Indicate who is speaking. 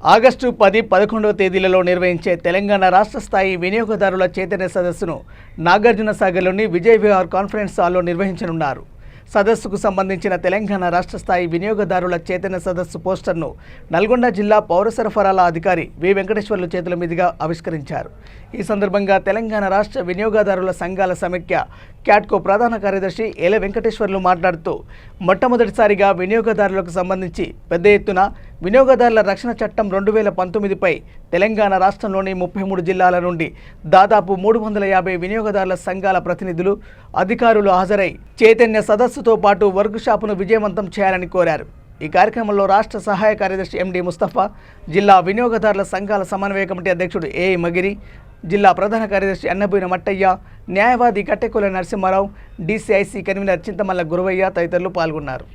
Speaker 1: August పది పదకొండవ తేదీలలో నిర్వహించే తెలంగాణ రాష్ట్ర స్థాయి వినియోగదారుల చైతన్య సదస్సును నాగార్జున సాగర్లోని విజయ్ విహార్ కాన్ఫరెన్స్ హాల్లో నిర్వహించనున్నారు. సదస్సుకు సంబంధించిన తెలంగాణ రాష్ట్ర స్థాయి వినియోగదారుల చైతన్య సదస్సు పోస్టర్ను నల్గొండ జిల్లా పౌర సరఫరాల అధికారి వి. వెంకటేశ్వర్లు చేతుల మీదుగా ఆవిష్కరించారు. ఈ సందర్భంగా తెలంగాణ రాష్ట్ర వినియోగదారుల సంఘాల సమైక్య క్యాట్కో ప్రధాన కార్యదర్శి ఎల వెంకటేశ్వర్లు మాట్లాడుతూ మొట్టమొదటిసారిగా వినియోగదారులకు సంబంధించి పెద్ద ఎత్తున వినియోగదారుల రక్షణ చట్టం రెండు వేల పంతొమ్మిదిపై తెలంగాణ రాష్ట్రంలోని ముప్పై మూడు జిల్లాల నుండి దాదాపు మూడు వందల యాభై వినియోగదారుల సంఘాల ప్రతినిధులు అధికారులు హాజరై చైతన్య సదస్సుతో పాటు వర్క్ షాపును విజయవంతం చేయాలని కోరారు. ఈ కార్యక్రమంలో రాష్ట్ర సహాయ కార్యదర్శి ఎండి ముస్తఫా జిల్లా వినియోగదారుల సంఘాల సమన్వయ కమిటీ అధ్యక్షుడు ఏ మగిరి జిల్లా ప్రధాన కార్యదర్శి అన్నబోయిన మట్టయ్య న్యాయవాది కట్టెకుల నరసింహారావు డీసీఐసీ కన్వీనర్ చింతమల్ల గురవయ్య తదితరులు పాల్గొన్నారు.